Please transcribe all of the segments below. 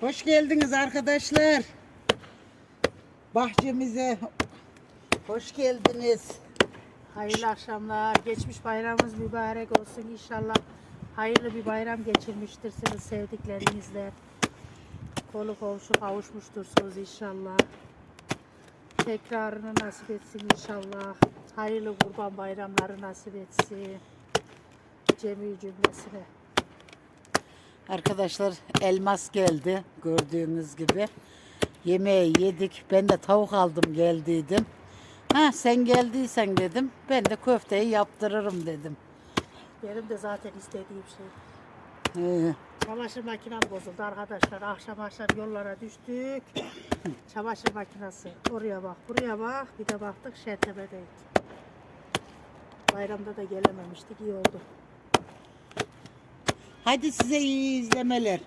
Hoş geldiniz arkadaşlar. Bahçemize hoş geldiniz. Hayırlı akşamlar. Geçmiş bayramımız mübarek olsun inşallah. Hayırlı bir bayram geçirmiştirsiniz sevdiklerinizle. Kolu komşu kavuşmuştursunuz inşallah. Tekrarını nasip etsin inşallah. Hayırlı kurban bayramları nasip etsin. Cemi cümlesine. Arkadaşlar elmas geldi gördüğünüz gibi. Yemeği yedik. Ben de tavuk aldım geldiydim. Ha sen geldiysen dedim. Ben de köfteyi yaptırırım dedim. Benim de zaten istediğim şey. Ee, Çamaşır makinem bozuldu arkadaşlar. Akşam akşam yollara düştük. Çamaşır makinesi. Oraya bak, buraya bak. Bir de baktık Şentepe'deydik. Bayramda da gelememiştik. iyi oldu. Hadi size iyi izlemeler.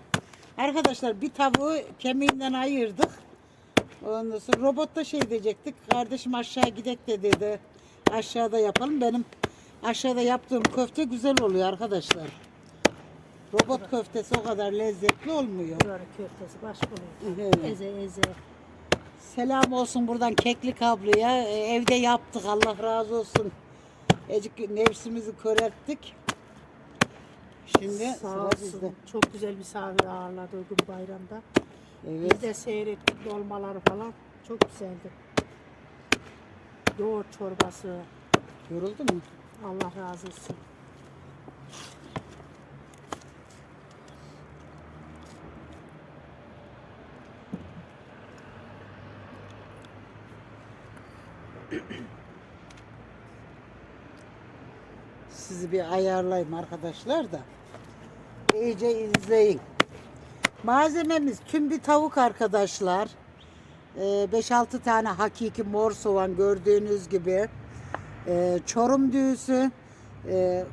Arkadaşlar bir tavuğu kemiğinden ayırdık. Ondan sonra robotta şey diyecektik. Kardeşim aşağı gidek de dedi. Aşağıda yapalım. Benim aşağıda yaptığım köfte güzel oluyor arkadaşlar. Robot köftesi o kadar lezzetli olmuyor. Böyle köftesi baş buluyor. Evet. Eze eze. Selam olsun buradan Keklik ablaya. Evde yaptık. Allah razı olsun. Ecik nefsimizi körelttik. Şimdi Sağ sıra olsun. bizde. Çok güzel misafir ağırladı o gün bayramda. Evet. Biz de seyrettik dolmaları falan. Çok güzeldi. Yoğurt çorbası. Yoruldu mu? Allah razı olsun. Sizi bir ayarlayayım arkadaşlar da. İyice izleyin. Malzememiz tüm bir tavuk arkadaşlar. Ee, 5-6 tane hakiki mor soğan gördüğünüz gibi. Ee, çorum düğüsü. Ee,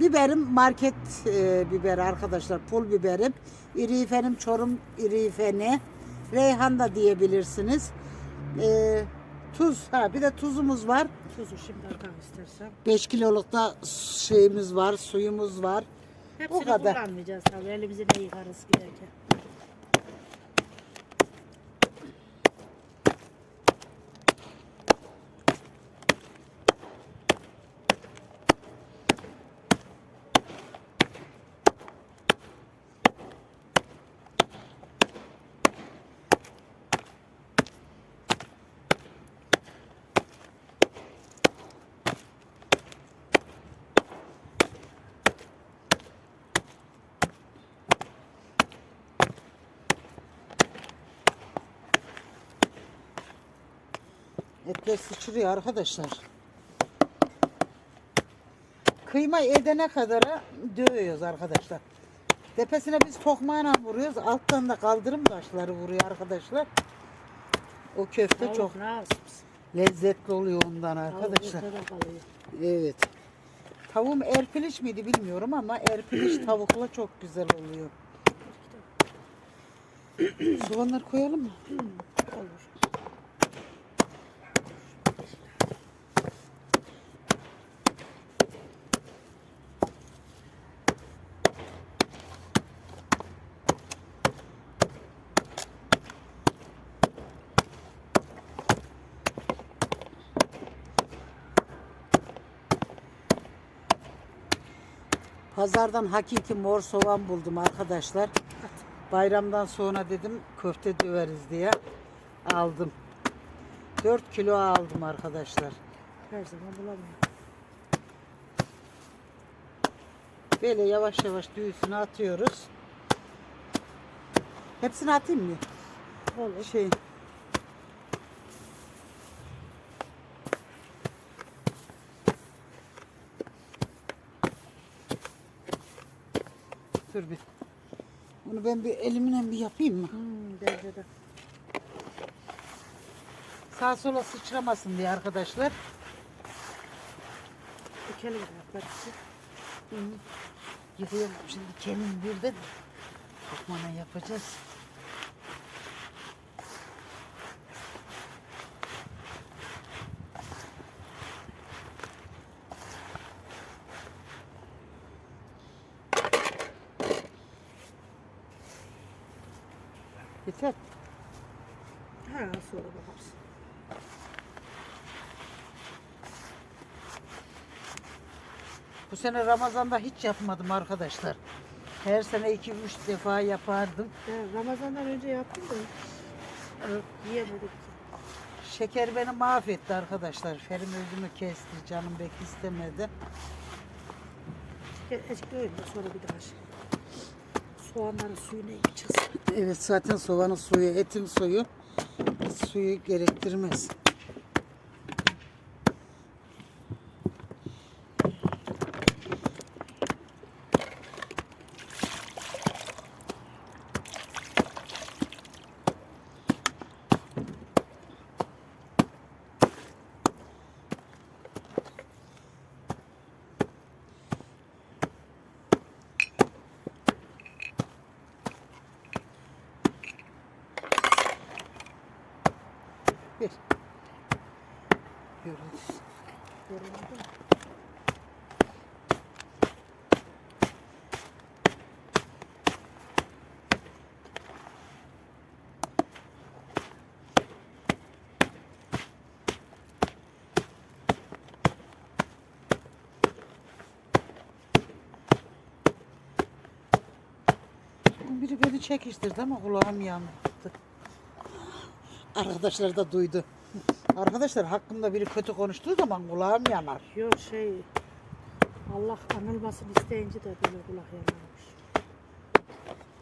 biberim market e, biberi arkadaşlar. Pul biberim. İrifenim çorum irifeni. Reyhan da diyebilirsiniz. Ee, tuz. Ha, bir de tuzumuz var. Tuzu şimdi atar istersen. 5 kiloluk da şeyimiz var, suyumuz var. Hepsini kadar. kullanmayacağız tabii. Elimizi ne yıkarız giderken. Etler sıçrıyor arkadaşlar. Kıyma edene kadar dövüyoruz arkadaşlar. Tepesine biz tokmağına vuruyoruz. Alttan da kaldırım taşları vuruyor arkadaşlar. O köfte Tavuk çok nasıl? lezzetli oluyor ondan arkadaşlar. Evet. Tavuğum erpiliş miydi bilmiyorum ama erpiliş tavukla çok güzel oluyor. Soğanlar koyalım mı? Olur. Pazardan hakiki mor soğan buldum arkadaşlar. Bayramdan sonra dedim köfte döveriz diye aldım. 4 kilo aldım arkadaşlar. Her zaman bulamıyorum. Böyle yavaş yavaş düğüsünü atıyoruz. Hepsini atayım mı? Olur. Şey. Dur bir. Bunu ben bir elimle bir yapayım mı? Hmm, bence de. Sağa sola sıçramasın diye arkadaşlar. Dikelim de yaparız. Yıkıyorum şimdi kemin birden. Lokmana yapacağız. Yeter. Ha sonra bakarsın. Bu sene Ramazan'da hiç yapmadım arkadaşlar. Her sene iki üç defa yapardım. Ben Ramazan'dan önce yaptım da yiyemedik. Şeker beni mahvetti arkadaşlar. Ferim özümü kesti. Canım pek istemedi. Azıcık öyle sonra bir daha şey. Soğanların suyunu yiyeceğiz. Evet zaten soğanın suyu, etin suyu suyu gerektirmez. Bir. Görüyoruz. Göründü mü? Bugün biri beni çekiştirdi ama kulağım yandı. Arkadaşlar da duydu. Arkadaşlar hakkımda biri kötü konuştuğu zaman kulağım yanar. Yok şey Allah anılmasını isteyince de böyle kulak yanarmış.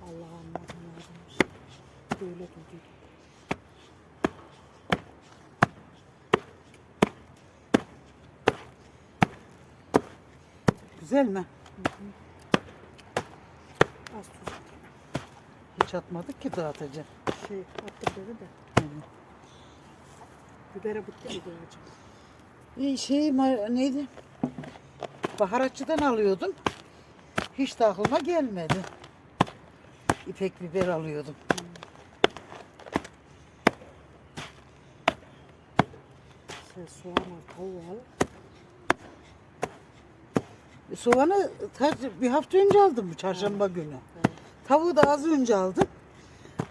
Allah lazımmış. Böyle duydum. Güzel mi? Az tuz Hiç atmadık ki dağıtacağım. şey attım dedi de. Bibere bitti mi diyeceğim. İyi şey neydi? Baharatçıdan alıyordum. Hiç de aklıma gelmedi. İpek biber alıyordum. Sen soğan al, tavuğu al. Soğanı bir hafta önce aldım bu çarşamba günü. Tavuğu da az önce aldım.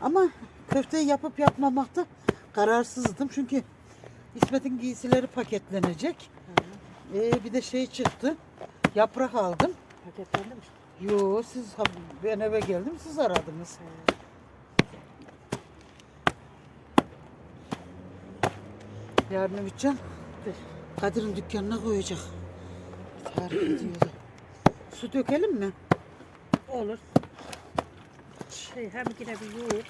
Ama köfteyi yapıp yapmamakta kararsızdım. Çünkü İsmet'in giysileri paketlenecek. Ee, bir de şey çıktı. Yaprak aldım. Paketlendi mi? Yo siz ben eve geldim siz aradınız. Yarın Ümitcan Kadir'in dükkanına koyacak. Tarif ediyordu. Su dökelim mi? Olur. Şey hem yine bir yoğurt.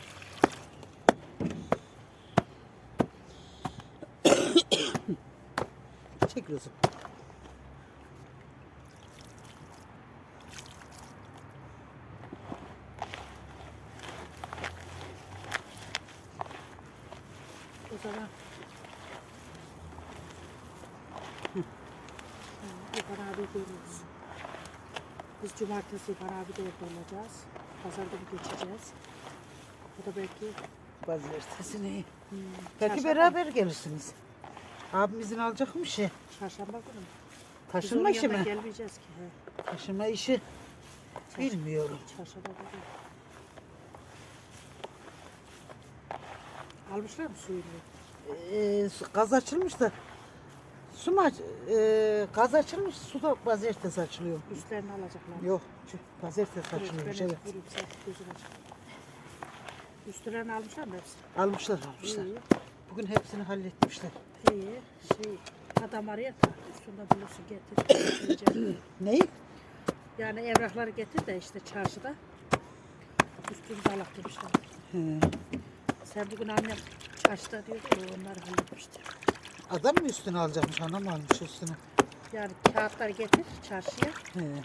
Çekiyorsun. O zaman abi görürüz. Biz cumartesi abi de olacağız. Pazarda bir geçeceğiz. O da belki Pazartesini. hmm, Belki çarşamba- beraber gelirsiniz. Abim izin alacakmış ya. Çarşamba günü. Taşınma işi mi? Gelmeyeceğiz ki. He. Taşınma işi. Bilmiyorum. Çarşamba günü. Almışlar mı suyunu? Ee, gaz açılmış da. Su mu aç- ee, gaz açılmış, su da pazartesi açılıyor. Üstlerini alacaklar. Yok, şu pazartesi açılıyormuş evet. Üstlerini almışlar mı hepsi? Almışlar almışlar. İyi. Bugün hepsini halletmişler. İyi. Şey, adam da üstünde bulursun getir. Neyi? yani evrakları getir de işte çarşıda. Üstünü de alak demişler. He. Sen bugün annem çarşıda diyordu ya onları halletmişti. Adam mı üstüne alacakmış, anam almış üstüne. Yani kağıtları getir çarşıya. He.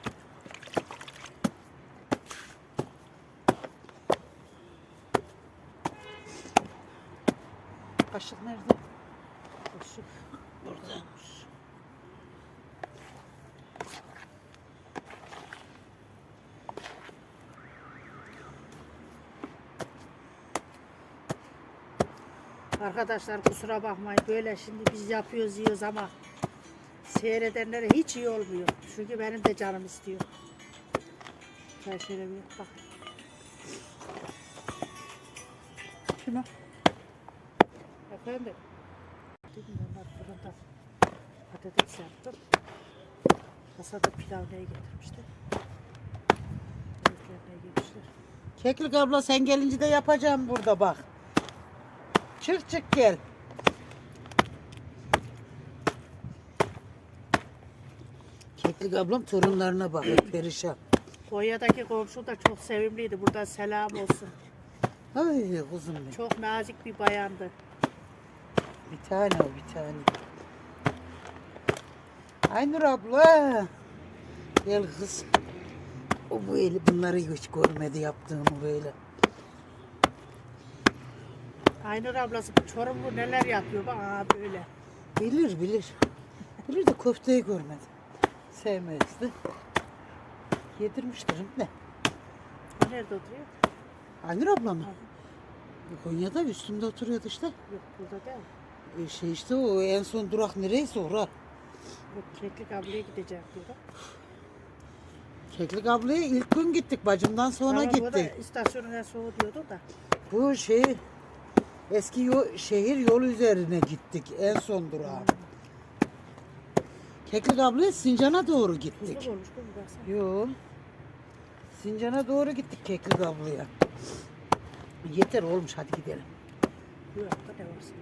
Kaşık nerede? Koşup Burada. Arkadaşlar kusura bakmayın böyle şimdi biz yapıyoruz yiyoruz ama seyredenlere hiç iyi olmuyor. Çünkü benim de canım istiyor. Gel şöyle bir bak. şunu. Efendim. Onlar fırında patates yaptım. Masada pilav neye yemişler. Keklik abla sen gelince de yapacağım burada bak. Çık çık gel. Keklik ablam torunlarına bakıyor perişan. Konya'daki komşu da çok sevimliydi. Buradan selam olsun. Ay kuzum benim. Çok nazik bir bayandı. Bir tane o bir tane. Aynur abla. Gel kız. O bu eli bunları hiç görmedi yaptığımı böyle. Aynur ablası bu Çorumlu neler yapıyor bak aa böyle. Bilir bilir. Bilir de köfteyi görmedi. Sevmezdi. Yedirmiştirim de. O nerede oturuyor? Aynur abla mı? Konya'da üstümde oturuyordu işte. Yok burada değil. E şey işte o en son durak nereyse ora. Yok Keklik ablaya gidecek diyor. Keklik ablaya ilk gün gittik bacımdan sonra Tamam, o da gittik. istasyonun en soğuğu diyordu da. Bu şey eski yo- şehir yolu üzerine gittik en son durağa. Keklik ablaya Sincan'a doğru gittik. Olmuş. Yo. Sincan'a doğru gittik Keklik ablaya. Yeter olmuş hadi gidelim. Yok da varsa.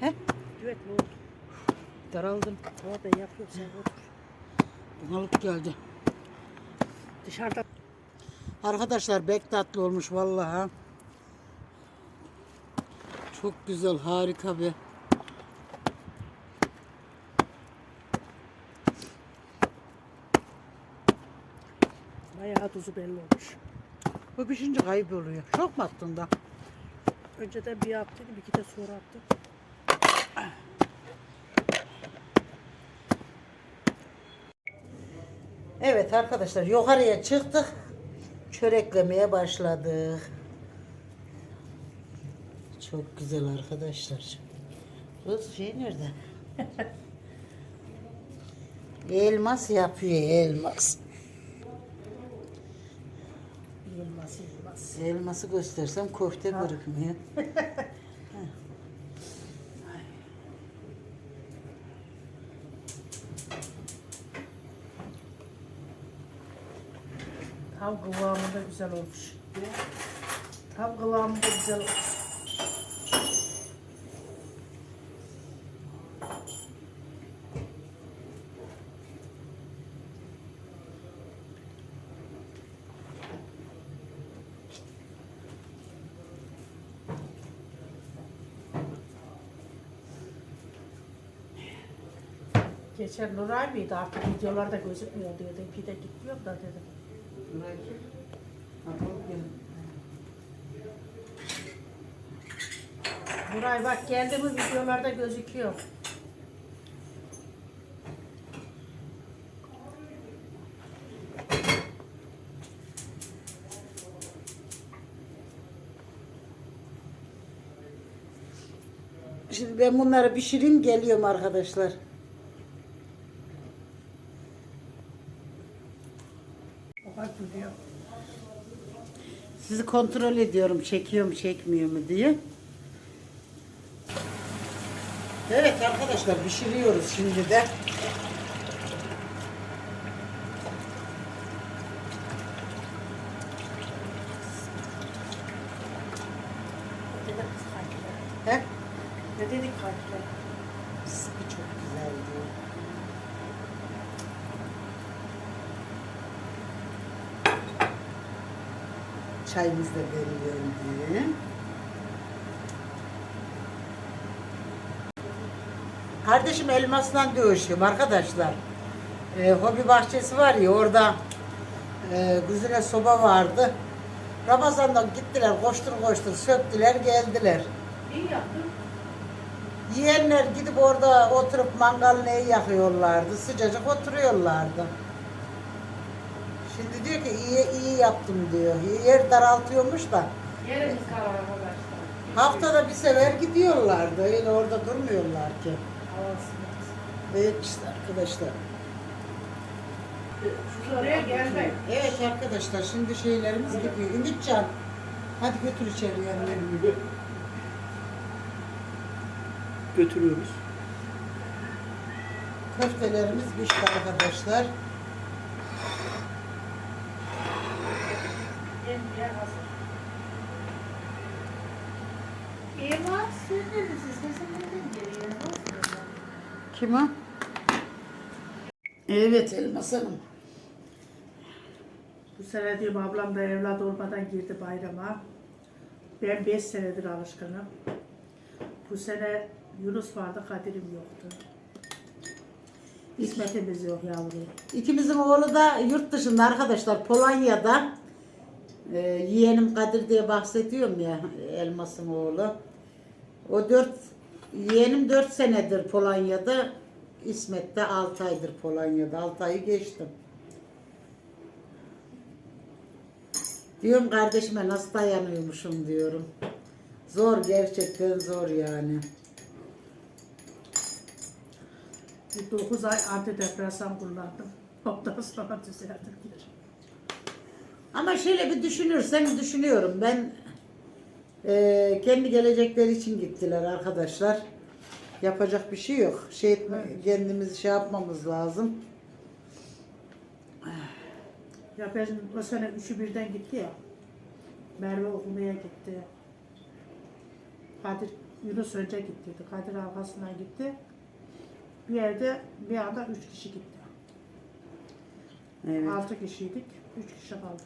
He? Düet ne oldu? Daraldım. Sen otur. Geldi. Dışarıda Arkadaşlar bek tatlı olmuş vallahi. Çok güzel harika bir. bayağı tuzu belli olmuş. Bu pişince kayıp oluyor. Çok mu attın da? Önceden bir yaptıydım, iki de sonra attım. Evet arkadaşlar yukarıya çıktık. Çöreklemeye başladık. Çok güzel arkadaşlar. Kız şey nerede? elmas yapıyor elmas. Yılmaz, yılmaz. Elması göstersem köfte görükmüyor. Tam kıvamında güzel olmuş. Tam kıvamında güzel olmuş. Geçen Nuray mıydı artık videolarda gözükmüyor diyordu. Bir de gitmiyor da dedim. Nuray bak geldi mi videolarda gözüküyor. Şimdi ben bunları pişireyim geliyorum arkadaşlar. Sizi kontrol ediyorum çekiyor mu çekmiyor mu diye. Evet arkadaşlar pişiriyoruz şimdi de. Ne dedik kız kankiler? He? Ne dedik kankiler? Sıkı çok güzel diyor. Çayımız da belirlendi. Kardeşim elmasla dövüşüyorum arkadaşlar. Ee, hobi bahçesi var ya orada e, güzine soba vardı. Ramazan'dan gittiler koştur koştur söktüler geldiler. İyi yaptın. Yiyenler gidip orada oturup mangalını yakıyorlardı. Sıcacık oturuyorlardı. Diyor ki iyi iyi yaptım diyor. Yer daraltıyormuş da. Yerimiz karar arkadaşlar. Haftada bir sefer gidiyorlardı. Öyle orada durmuyorlar ki. Evet işte arkadaşlar. Oraya gelme. Evet arkadaşlar şimdi şeylerimiz gidiyor. Ümitcan hadi götür içeri yanlarını. götürüyoruz. Köftelerimiz pişti arkadaşlar. Kim o? Evet Elmas Hanım. Bu sene diyorum ablam da evlat olmadan girdi bayrama. Ben 5 senedir alışkınım. Bu sene Yunus vardı, Kadir'im yoktu. İsmet'imiz yok yavrum. İkimizin oğlu da yurt dışında arkadaşlar Polonya'da. Ee, yeğenim Kadir diye bahsediyorum ya Elmas'ın oğlu. O dört yeğenim dört senedir Polonya'da. İsmet de altı aydır Polonya'da. Altı ayı geçtim. Diyorum kardeşime nasıl dayanıyormuşum diyorum. Zor gerçekten zor yani. Bir 9 ay antidepresan kullandım. Ondan sonra düzeldim. Ama şöyle bir düşünürsen düşünüyorum. Ben eee, kendi gelecekleri için gittiler arkadaşlar. Yapacak bir şey yok. Şey etme, kendimizi şey yapmamız lazım. Ya ben o sene üçü birden gitti ya. Merve okumaya gitti. Kadir Yunus önce gittiydi. Kadir arkasından gitti. Bir yerde bir anda üç kişi gitti. Evet. Altı kişiydik. Üç kişi kaldı.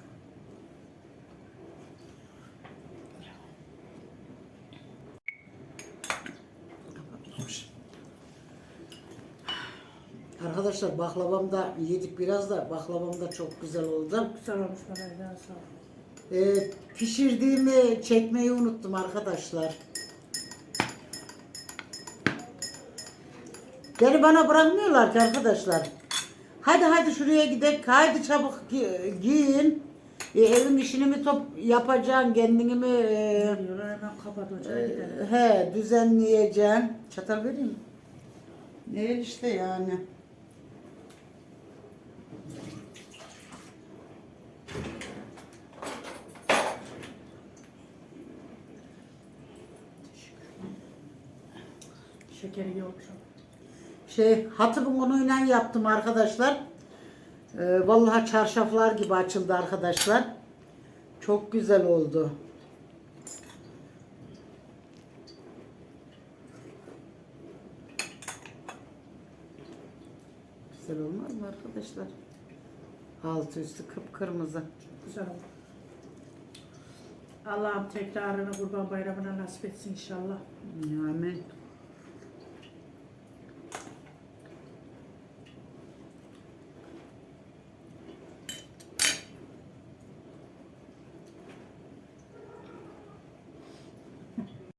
Arkadaşlar baklavam da yedik biraz da baklavam da çok güzel oldu. Güzel olmuş bana eline sağlık. Ee, pişirdiğimi çekmeyi unuttum arkadaşlar. Beni bana bırakmıyorlar ki arkadaşlar. Hadi hadi şuraya gidelim. Haydi çabuk gi- giyin. E, evin işini mi top yapacaksın kendini mi e, e, he düzenleyeceksin. Çatal vereyim mi? Ne işte yani. Şekeri yokmuş. Şey hatıbın unuyla yaptım arkadaşlar. Ee, vallahi çarşaflar gibi açıldı arkadaşlar. Çok güzel oldu. Güzel olmaz mı arkadaşlar? Altı üstü kıpkırmızı. Güzel oldu. Allah'ım tekrarını kurban bayramına nasip etsin inşallah. Amin.